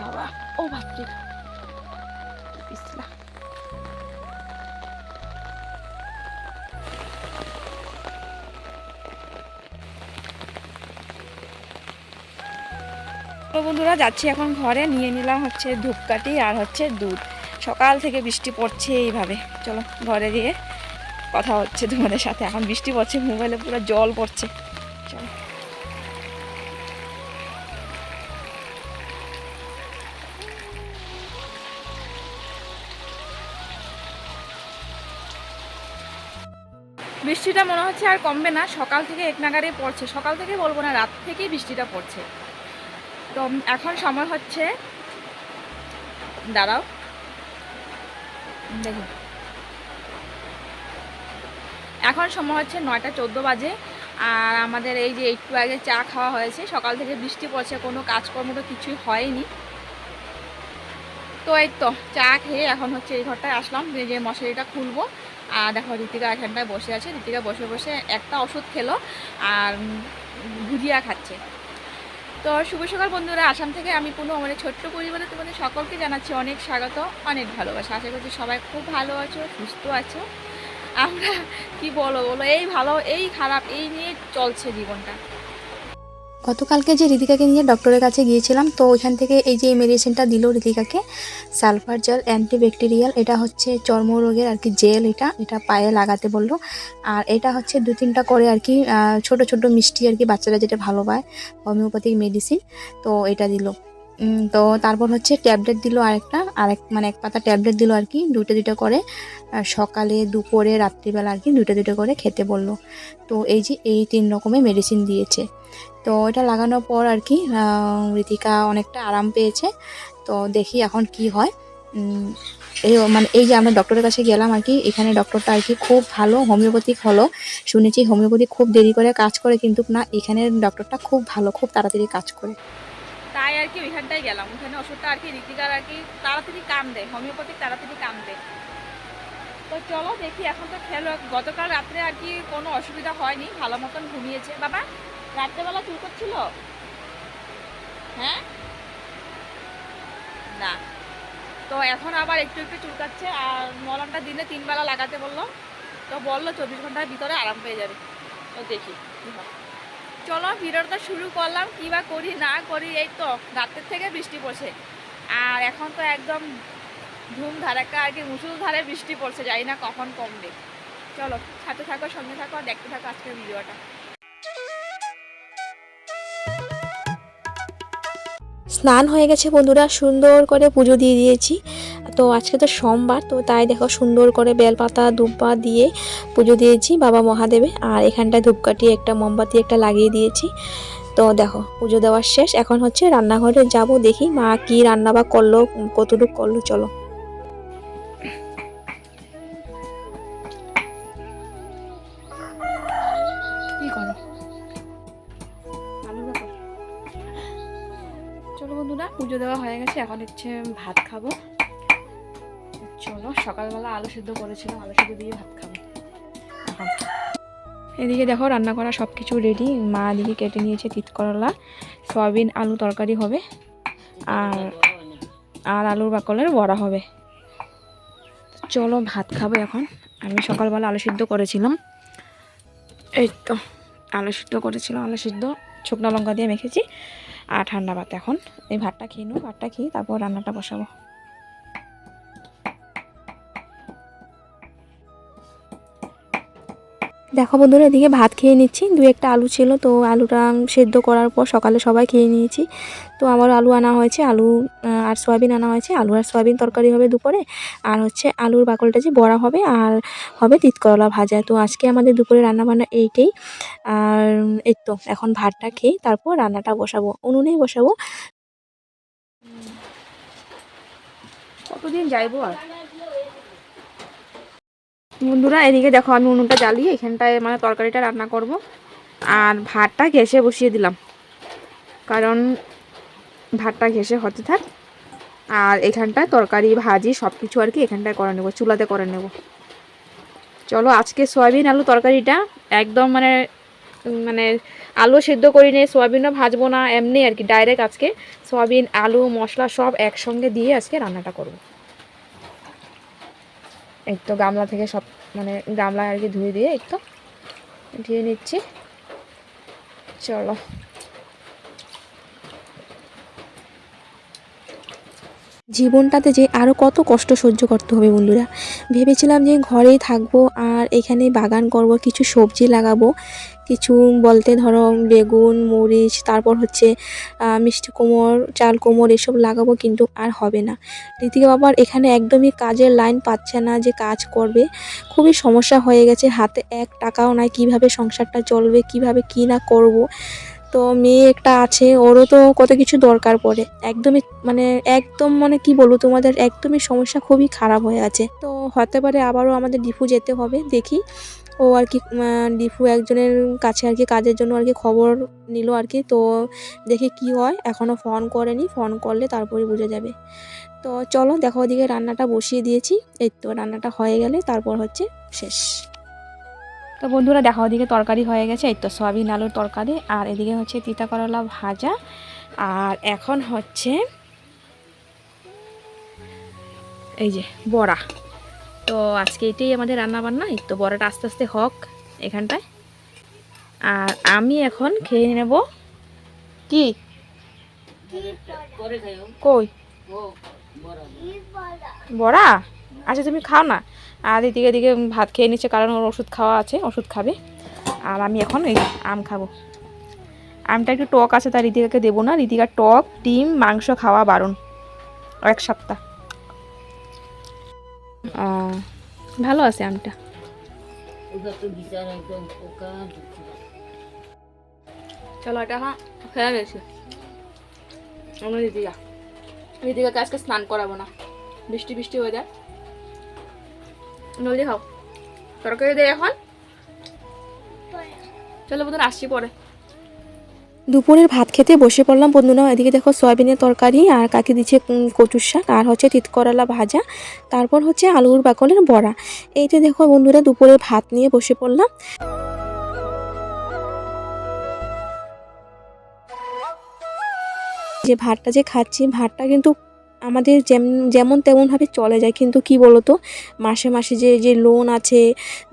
বাবা। ও বাপরে। তো বন্ধুরা, যাচ্ছি এখন ঘরে। নিয়ে নিলাম হচ্ছে ধূপকাঠি আর হচ্ছে দুধ। সকাল থেকে বৃষ্টি পড়ছে এইভাবে। চলো ঘরে গিয়ে কথা হচ্ছে তোমাদের সাথে। এখন বৃষ্টি পড়ছে, মোবাইলে পুরো জল পড়ছে। বৃষ্টিটা মনে হচ্ছে আর কমবে না, সকাল থেকে এক নাগারে পড়ছে। সকাল থেকে বলব না, রাত থেকেই বৃষ্টিটা পড়ছে। তো এখন সময় হচ্ছে, দাঁড়াও। দেখি এখন সময় হচ্ছে নয়টা চোদ্দ বাজে, আর আমাদের এই যে একটু আগে চা খাওয়া হয়েছে, সকাল থেকে বৃষ্টি পড়ছে, কোনো কাজকর্ম তো কিছুই হয়নি। তো এই তো, চা খেয়ে এখন হচ্ছে এই ঘরটায় আসলাম, যে মশারিটা খুলবো। আর দেখো, ঋতিকা এখানটায় বসে আছে। ঋতিকা বসে বসে একটা ওষুধ খেলো আর ভুজিয়া খাচ্ছে। তো শুভ সকাল বন্ধুরা। আসাম থেকে আমি পুনঃ। আমাদের ছোট্ট পরিবারে তোমাদের সকলকে জানাচ্ছি অনেক স্বাগত, অনেক ভালোবাসা। আশা করছি সবাই খুব ভালো আছো, সুস্থ আছো। আমরা কি বলো বলো? এই ভালো, এই খারাপ, এই নিয়ে চলছে জীবনটা। গতকালকে যে ঋতিকাকে নিয়ে ডক্টরের কাছে গিয়েছিলাম, তো ওইখান থেকে এই যে মেডিসিনটা দিল ঋতিকাকে সালফার জেল অ্যান্টিব্যাকটেরিয়াল এটা হচ্ছে চর্মরোগের আর কি জেল এটা এটা পায়ে লাগাতে বলল। আর এটা হচ্ছে দু তিনটা করে আর কি ছোট ছোট মিষ্টি আর কি বাচ্চারা যেটা ভালো পায় হোমিওপ্যাথিক মেডিসিন তো এটা দিল। তো তারপর হচ্ছে ট্যাবলেট দিল আরেকটা, আরেক মানে এক পাতা ট্যাবলেট দিল আর কি দুটো দুটো করে সকালে, দুপুরে, রাত্রিবেলা আর কি দুটো দুটো করে খেতে বলল। তো এই যে এই তিন রকমের মেডিসিন দিয়েছে। তো এটা লাগানোর পর আর কি ঋতিকা অনেকটা আরাম পেয়েছে। তো দেখি এখন কি হয়। এই মানে এই যে আমরা ডক্টরের কাছে গেলাম আর কি, এখানে ডক্টরটা আর কি খুব ভালো, হোমিওপ্যাথিক হলো। শুনেছি হোমিওপ্যাথি খুব দেরি করে কাজ করে, কিন্তু না, এখানের ডক্টরটা খুব ভালো, খুব তাড়াতাড়ি কাজ করে। তাই আর কি ওইখানটায় গেলাম। ওখানে ওষুধটা আর কি ঋতিকার আর কি তাড়াতাড়ি কাম দেয়, হোমিওপ্যাথিক তাড়াতাড়ি কাম দেয়। তো চলো দেখি, এখন তো খেলো, গতকাল রাত্রে আর কি কোনো অসুবিধা হয়নি, ভালো মতন ঘুমিয়েছে। বাবা, রাত্রেবেলা চুল করছিল? হ্যাঁ? না। তো এখন আবার একটু একটু চুলকাচ্ছে আর মলমটা দিনে তিনবেলা লাগাতে বলল। তো বলল চব্বিশ ঘণ্টার ভিতরে আরাম পেয়ে যাবে। তো দেখি কি হয়। চলো ভিডিওটা শুরু করলাম, কী বা করি, না করি, এই তো রাতের থেকে বৃষ্টি পড়ছে। আর এখন তো একদম ধুম ধারাকা আর কি মুসুল ধারে বৃষ্টি পড়ছে, জানি না কখন কমবে। চলো, সাথে থাকো, সঙ্গে থাকো দেখতে থাকো আজকের ভিডিওটা। স্নান হয়ে গেছে বন্ধুরা, সুন্দর করে পুজো দিয়ে দিয়েছি। তো আজকে তো সোমবার, তো তাই দেখো সুন্দর করে বেলপাতা ধূপপা দিয়ে পুজো দিয়েছি বাবা মহাদেবে আর এখানটায় ধূপকাঠি একটা, মোমবাতি একটা লাগিয়ে দিয়েছি। তো দেখো, পুজো দেওয়ার শেষ। এখন হচ্ছে রান্নাঘরে যাব, দেখি মা কি রান্না বা করল, কতটুকু করল, চলো। পুজো দেওয়া হয়ে গেছে। এখন হচ্ছে ভাত খাব। চলো, সকালবেলা আলু সেদ্ধ করেছিলাম, আলু সেদ্ধ দিয়ে ভাত খাব। এদিকে দেখো, রান্না করা সব কিছু রেডি মা এদিকে কেটে নিয়েছে তিত করলা সয়াবিন, আলু তরকারি হবে, আর আর আলুর বাকলের বড়া হবে। চলো, ভাত খাব এখন। আমি সকালবেলা আলু সিদ্ধ করেছিলাম। এই তো, আলু সিদ্ধ করেছিলাম, আলু সিদ্ধ। শুকনো লঙ্কা দিয়ে মেখেছি, আর ঠান্ডা ভাত এখন। এই ভাতটা খেয়ে নেব ভাতটা খেয়ে তারপর রান্নাটা বসাবো। দেখো বন্ধুরা, এদিকে ভাত খেয়ে নিচ্ছি। দু একটা আলু ছিল, তো আলুটা সেদ্ধ করার পর সকালে সবাই খেয়ে নিয়েছি। তো আমার আলু আনা হয়েছে, আলু আর সয়াবিন আনা হয়েছে। আলু আর সয়াবিন তরকারি হবে দুপুরে, আর হচ্ছে আলুর বাকলটা যে বড়া হবে, আর হবে তিত করলা ভাজা। তো আজকে আমাদের দুপুরে রান্না বান্না এইটাই। আর এই তো, এখন ভাতটা খেয়ে তারপর রান্নাটা বসাবো, উনুনেই বসাবো। কতদিন যাইবো আর? বন্ধুরা, এদিকে দেখো আমি উনুনটা জ্বালিয়ে এখানটায় মানে তরকারিটা রান্না করব। আর ভাতটা ঘেসে বসিয়ে দিলাম। কারণ ভাতটা ঘেসে হতে থাক। আর এখানটায় তরকারি, ভাজি সব কিছু আর কি এখানটায় করে নেব, চুলাতে করে নেব। চলো, আজকে সয়াবিন আলু তরকারিটা একদম মানে মানে আলু সিদ্ধ করি নিয়ে সোয়াবিনও ভাজবো না, এমনি আর কি ডাইরেক্ট আজকে সোয়াবিন, আলু, মশলা সব একসঙ্গে দিয়ে আজকে রান্নাটা করব। তো গামলা থেকে সব মানে গামলা আর কি ধুয়ে দিয়ে একটু ধুয়ে নিচ্ছি। চলো। জীবনটাতে যে আরও কত কষ্ট সহ্য করতে হবে বন্ধুরা। ভেবেছিলাম যে ঘরেই থাকব এখানে বাগান করব, কিছু সবজি লাগাবো, কিছু বলতে ধরো বেগুন, মরিচ, তারপর হচ্ছে মিষ্টি কোমর চাল কোমর এসব লাগাবো কিন্তু আর হবে না। ঋতিকা বাবার এখানে একদমই কাজের লাইন পাচ্ছে না যে কাজ করবে। খুবই সমস্যা হয়ে গেছে, হাতে এক টাকাও নাই, কীভাবে সংসারটা চলবে, কীভাবে কি না করব। তো মেয়ে একটা আছে, ওরও তো কত কিছু দরকার পড়ে। একদমই মানে একদম মানে কি বলব তোমাদের, একদমই সমস্যা খুবই খারাপ হয়ে আছে। তো হতে পারে আবারও আমাদের ডিফু যেতে হবে, দেখি। ও আর কি ডিফু একজনের কাছে আর কি কাজের জন্য আর কি খবর নিল আর কি। তো দেখি কি হয়, এখনও ফোন করেনি, ফোন করলে তারপরে বোঝা যাবে। তো চলো, দেখো ওদিকে রান্নাটা বসিয়ে দিয়েছি। এই তো রান্নাটা হয়ে গেলে, তারপর হচ্ছে শেষ। তো বন্ধুরা দেখো ওদিকে তরকারি হয়ে গেছে এই তো সয়াবিন আলুর তরকারি আর এদিকে হচ্ছে তিতা করলা ভাজা আর এখন হচ্ছে এই যে বড়া। তো আজকে এটাই আমাদের রান্না বান্না এই তো বড়াটা আস্তে আস্তে হোক এখানটায়। আর আমি এখন খেয়ে নেব কি? কই? বড়া? আচ্ছা তুমি খাও না। আর এদিকে এদিকে ভাত খেয়ে নিচ্ছে, কারণ ওর ওষুধ খাওয়া আছে, ওষুধ খাবে। আর আমি এখন এই আম খাব। আমটা একটু টক আছে তার ঋতিকাকে দেবো না। ঋতিকার টক, ডিম, মাংস খাওয়া বারণ। এক সপ্তাহ। ভালো আছে আমটা। চলো, এটা হ্যাঁ খেয়ে গেছি। আমরা ঋতিকা ঋতিকাকে আজকে স্নান করাবো না। বৃষ্টি বৃষ্টি হয়ে যায়। জলদি খাও। তরকারি দেয় এখন। চলো বোধহয় আসছি পরে। দুপুরের ভাত খেতে বসে পড়লাম। বন্ধুরা, এদিকে দেখো সয়াবিনের তরকারি আর কাকি দিচ্ছে কচুর শাক আর হচ্ছে তিতকরলা ভাজা। তারপর হচ্ছে আলুর বাকলের বড়া। এইটা দেখো বন্ধুরা, দুপুরের ভাত নিয়ে বসে পড়লাম। যে ভাতটা যে খাচ্ছি, ভাতটা কিন্তু আমাদের যেমন তেমনভাবে চলে যায়। কিন্তু কি বলতো? মাসে মাসে যে যে লোন আছে,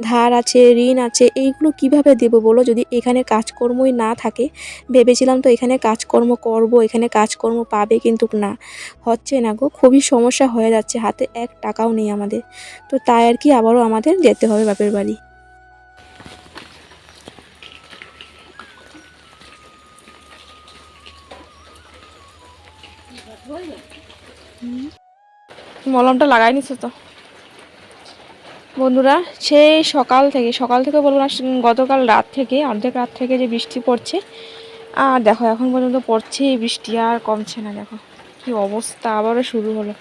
ধার আছে, ঋণ আছে, এইগুলো কীভাবে দেবো বলো? যদি এখানে কাজকর্মই না থাকে, ভেবেছিলাম তো এখানে কাজকর্ম করব, এখানে কাজকর্ম পাবে কিন্তু না। হচ্ছে না গো, খুবই সমস্যা হয়ে যাচ্ছে, হাতে এক টাকাও নেই আমাদের। তো তাই আর কি আবারও আমাদের যেতে হবে বাপের বাড়ি। মলমটা লাগাই নিছো তো। বন্ধুরা, সেই সকাল থেকে সকাল থেকে বলব না, গতকাল রাত থেকে, অর্ধেক রাত থেকে যে বৃষ্টি পড়ছে, আর দেখো, এখন পর্যন্ত পড়ছে বৃষ্টি, আর কমছে না, দেখো। কি অবস্থা, আবারও শুরু হলো।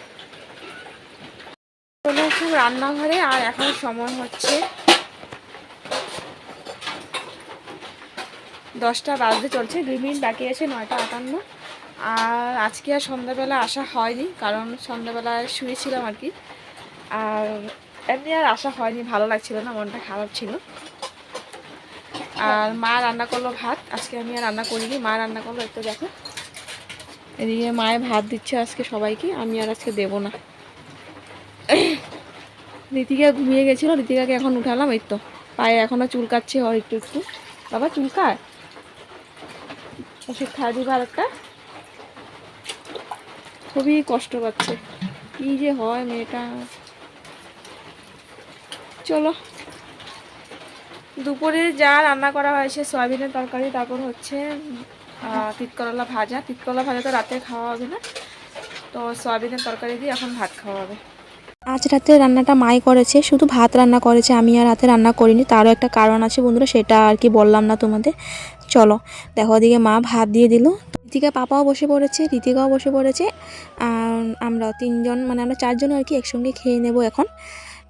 আসলাম রান্নাঘরে, আর এখন সময় হচ্ছে দশটা বাজতে চলছে, দুই মিনিট বাকি আছে, নয়টা আটান্ন। আর আজকে আর সন্ধ্যাবেলা আসা হয়নি, কারণ সন্ধ্যাবেলায় শুয়েছিলাম আর কি। আর এমনি আর আসা হয়নি, ভালো লাগছিল না, মনটা খারাপ ছিল। আর মা রান্না করল ভাত, আজকে আমি আর রান্না করিনি, মা রান্না করল একটু দেখো। এদিকে মায়ে ভাত দিচ্ছে আজকে সবাইকে, আমি আর আজকে দেবো না। রীতিকা ঘুমিয়ে গেছিল রীতিকাকে এখন উঠালাম, এই তো। পায়ে এখনও চুলকাচ্ছে ওর একটু একটু। বাবা চুলকায় ওষুধ খাওয়া দিবা আর একটা খুবই কষ্ট পাচ্ছে। কি যে হয় মেয়েটা। চলো। দুপুরে যা রান্না করা হয়েছে সয়াবিনের তরকারি তারপর হচ্ছে আহ, তিতকরলা ভাজা। তিতকরলা ভাজা তো রাতে খাওয়া হবে না। তো সয়াবিনের তরকারি দিয়ে এখন ভাত খাওয়া হবে। আজ রাতে রান্নাটা মাই করেছে শুধু ভাত রান্না করেছে। আমি আর রাতে রান্না করিনি তারও একটা কারণ আছে বন্ধুরা সেটা আর কি বললাম না তোমাদের। চলো দেখো ওদিকে মা ভাত দিয়ে দিল। ঋতিকা পাপাও বসে পড়েছে, ঋতিকাও বসে পড়েছে। আমরা তিনজন মানে আমরা চারজন আর কি একসঙ্গে খেয়ে নেব এখন।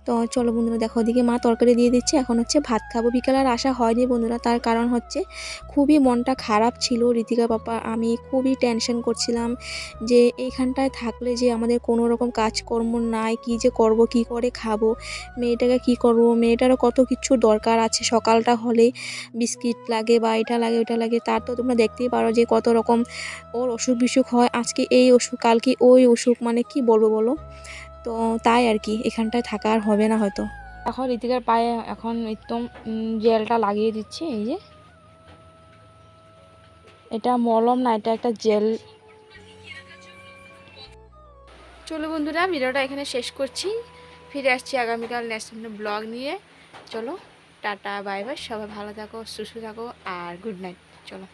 তো চলো বন্ধুরা দেখো, ওদিকে মা তরকারি দিয়ে দিচ্ছে। এখন হচ্ছে ভাত খাব। বিকালে আর আসা হয়নি বন্ধুরা, তার কারণ হচ্ছে খুবই মনটা খারাপ ছিল। ঋতিকা পাপা, আমি খুবই টেনশন করছিলাম যে এইখানটায় থাকলে যে আমাদের কোনো রকম কাজকর্ম নাই, কি যে করব, কি করে খাব, মেয়েটাকে কি করব, মেয়েটারও কত কিছু দরকার আছে। সকালটা হলে বিস্কিট লাগে বা এটা লাগে ওটা লাগে, তার তো তোমরা দেখতেই পারো যে কত রকম ওর অসুখ বিসুখ হয়। আজকে এই অসুখ, কালকে ওই অসুখ মানে কি বলব বলো? তো তাই আর কি এখানটায় থাকা আর হবে না হয়তো। এখন ঋতিকার পায়ে এখন একদম জেলটা লাগিয়ে দিচ্ছি এই যে। এটা মলম না এটা একটা জেল। চলো বন্ধুরা ভিডিওটা এখানে শেষ করছি। ফিরে আসছি আগামীকাল নেক্সট ব্লগ নিয়ে। চলো টাটা বাই বাই সবাই ভালো থাকো সুস্থ থাকো আর গুড নাইট চলো।